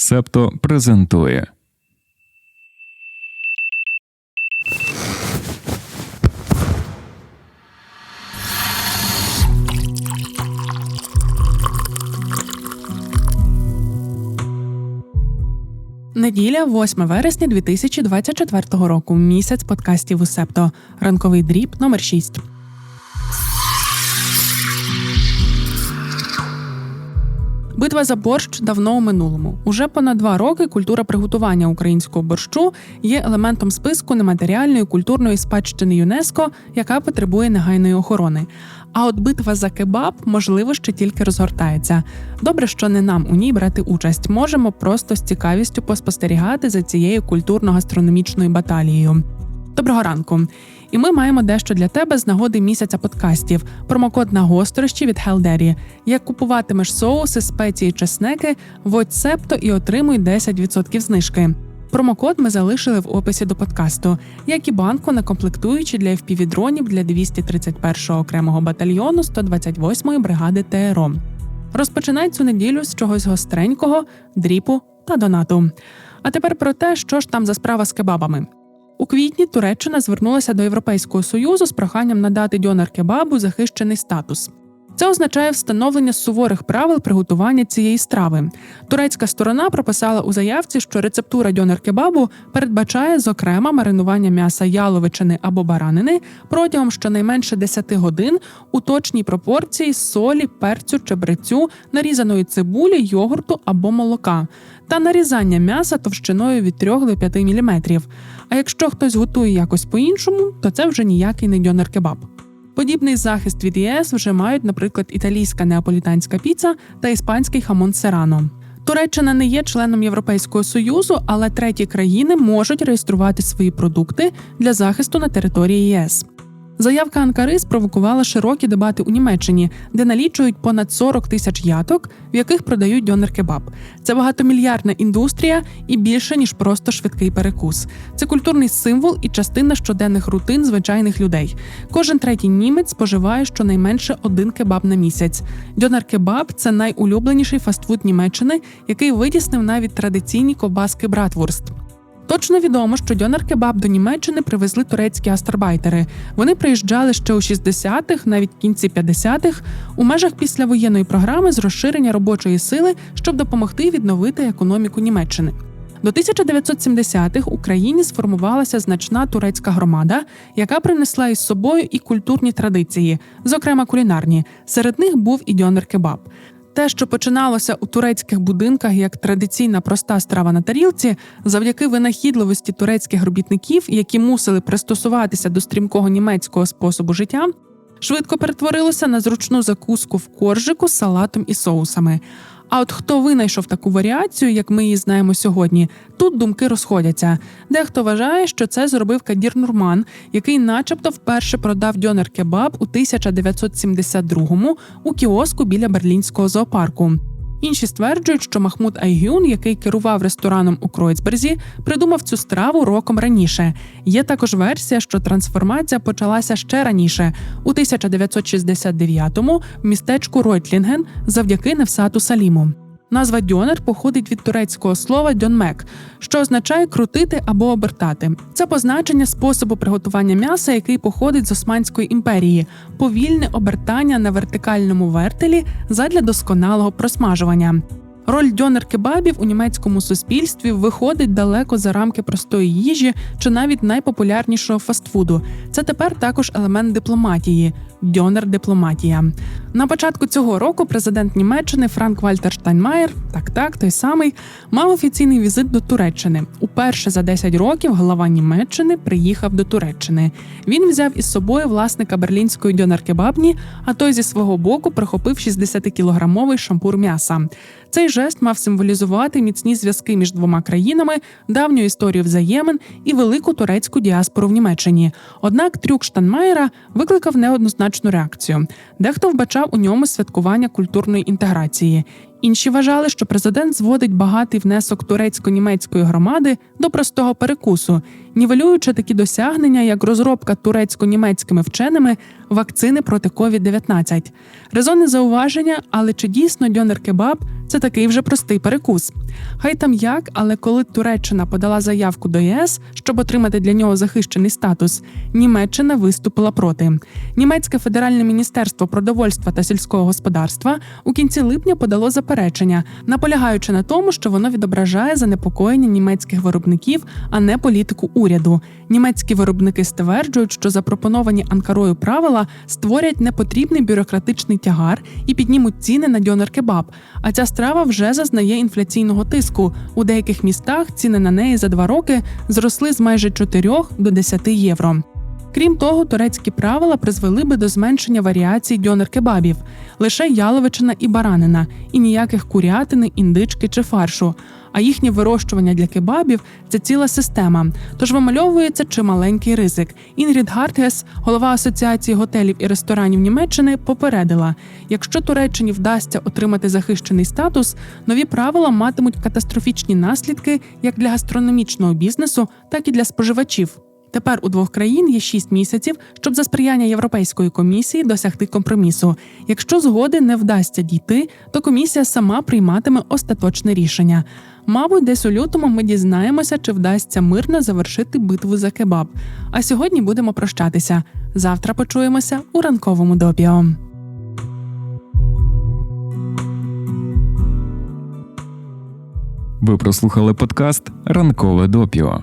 Септо презентує. Неділя, 8 вересня 2024 року. Місяць подкастів у Септо. Ранковий дріб номер 6. Битва за борщ давно у минулому. Уже понад два роки культура приготування українського борщу є елементом списку нематеріальної культурної спадщини ЮНЕСКО, яка потребує негайної охорони. А от битва за кебаб, можливо, ще тільки розгортається. Добре, що не нам у ній брати участь. Можемо просто з цікавістю поспостерігати за цією культурно-гастрономічною баталією. Доброго ранку! І ми маємо дещо для тебе з нагоди місяця подкастів. Промокод на гострощі від Hellderry. Як купуватимеш соуси, спеції, чеснеки, вводь септо і отримуй 10% знижки. Промокод ми залишили в описі до подкасту, як і банку на комплектуючі для FPV-дронів для 231-го окремого батальйону 128-ї бригади ТРО. Розпочинай цю неділю з чогось гостренького, дріпу та донату. А тепер про те, що ж там за справа з кебабами. У квітні Туреччина звернулася до Європейського союзу з проханням надати дьонар кебабу захищений статус. Це означає встановлення суворих правил приготування цієї страви. Турецька сторона прописала у заявці, що рецептура дьонер кебабу передбачає, зокрема, маринування м'яса яловичини або баранини протягом щонайменше 10 годин у точній пропорції солі, перцю, чебрецю, нарізаної цибулі, йогурту або молока, та нарізання м'яса товщиною від 3 до 5 мм. А якщо хтось готує якось по-іншому, то це вже ніякий не дьонер кебаб. Подібний захист від ЄС вже мають, наприклад, італійська неаполітанська піца та іспанський хамон серано. Туреччина не є членом Європейського союзу, але треті країни можуть реєструвати свої продукти для захисту на території ЄС. Заявка Анкари спровокувала широкі дебати у Німеччині, де налічують понад 40 тисяч яток, в яких продають дьонер кебаб. Це багатомільярдна індустрія і більше ніж просто швидкий перекус. Це культурний символ і частина щоденних рутин звичайних людей. Кожен третій німець споживає щонайменше один кебаб на місяць. Дьонер кебаб це найулюбленіший фастфуд Німеччини, який витіснив навіть традиційні ковбаски Братвурст. Точно відомо, що дьонер кебаб до Німеччини привезли турецькі астарбайтери. Вони приїжджали ще у 60-х, навіть кінці 50-х, у межах післявоєнної програми з розширення робочої сили, щоб допомогти відновити економіку Німеччини. До 1970-х в Україні сформувалася значна турецька громада, яка принесла із собою і культурні традиції, зокрема кулінарні. Серед них був і дьонер кебаб. Те, що починалося у турецьких будинках як традиційна проста страва на тарілці, завдяки винахідливості турецьких робітників, які мусили пристосуватися до стрімкого німецького способу життя, швидко перетворилося на зручну закуску в коржику з салатом і соусами. А от хто винайшов таку варіацію, як ми її знаємо сьогодні, тут думки розходяться. Дехто вважає, що це зробив Кадір Нурман, який, начебто, вперше продав дьонер кебаб у 1972-му у кіоску біля берлінського зоопарку. Інші стверджують, що Махмуд Айгюн, який керував рестораном у Кройцберзі, придумав цю страву роком раніше. Є також версія, що трансформація почалася ще раніше, у 1969-му в містечку Ройтлінген завдяки Невсату Саліму. Назва дьонер походить від турецького слова дьонмек, що означає крутити або обертати. Це позначення способу приготування м'яса, який походить з Османської імперії, повільне обертання на вертикальному вертелі задля досконалого просмажування. Роль дьонер кебабів у німецькому суспільстві виходить далеко за рамки простої їжі чи навіть найпопулярнішого фастфуду. Це тепер також елемент дипломатії дьонер дипломатія. На початку цього року президент Німеччини Франк Вальтер Штайнмаєр, так так, той самий, мав офіційний візит до Туреччини. Уперше за 10 років глава Німеччини приїхав до Туреччини. Він взяв із собою власника берлінської дьонер-кебабні, а той зі свого боку прихопив 60-кілограмовий шампур м'яса. Цей жест мав символізувати міцні зв'язки між двома країнами, давню історію взаємин і велику турецьку діаспору в Німеччині. Однак трюк Штанмаєра викликав неоднозначну реакцію. Дехто вбачав у ньому святкування культурної інтеграції. Інші вважали, що президент зводить багатий внесок турецько-німецької громади до простого перекусу, нівелюючи такі досягнення, як розробка турецько-німецькими вченими вакцини проти COVID-19. Резонне зауваження, але чи дійсно дьонер кебаб це такий вже простий перекус. Хай там як, але коли Туреччина подала заявку до ЄС, щоб отримати для нього захищений статус, Німеччина виступила проти. Німецьке федеральне міністерство продовольства та сільського господарства у кінці липня подало заперечення, наполягаючи на тому, що воно відображає занепокоєння німецьких виробників, а не політику уряду. Німецькі виробники стверджують, що запропоновані Анкарою правила створять непотрібний бюрократичний тягар і піднімуть ціни на дьонер-кебаб. А ця страва вже зазнає інфляційного тиску. У деяких містах ціни на неї за два роки зросли з майже 4 до 10 євро. Крім того, турецькі правила призвели би до зменшення варіацій дьонер-кебабів лише яловичина і баранина, і ніяких курятини, індички чи фаршу. А їхнє вирощування для кебабів це ціла система. Тож вимальовується чималенький ризик. Інгрід Гартгес, голова асоціації готелів і ресторанів Німеччини, попередила: якщо Туреччині вдасться отримати захищений статус, нові правила матимуть катастрофічні наслідки як для гастрономічного бізнесу, так і для споживачів. Тепер у двох країн є 6 місяців, щоб за сприяння Європейської комісії досягти компромісу. Якщо згоди не вдасться дійти, то комісія сама прийматиме остаточне рішення. Мабуть, десь у лютому ми дізнаємося, чи вдасться мирно завершити битву за кебаб. А сьогодні будемо прощатися. Завтра почуємося у ранковому допіо. Ви прослухали подкаст Ранкове допіо.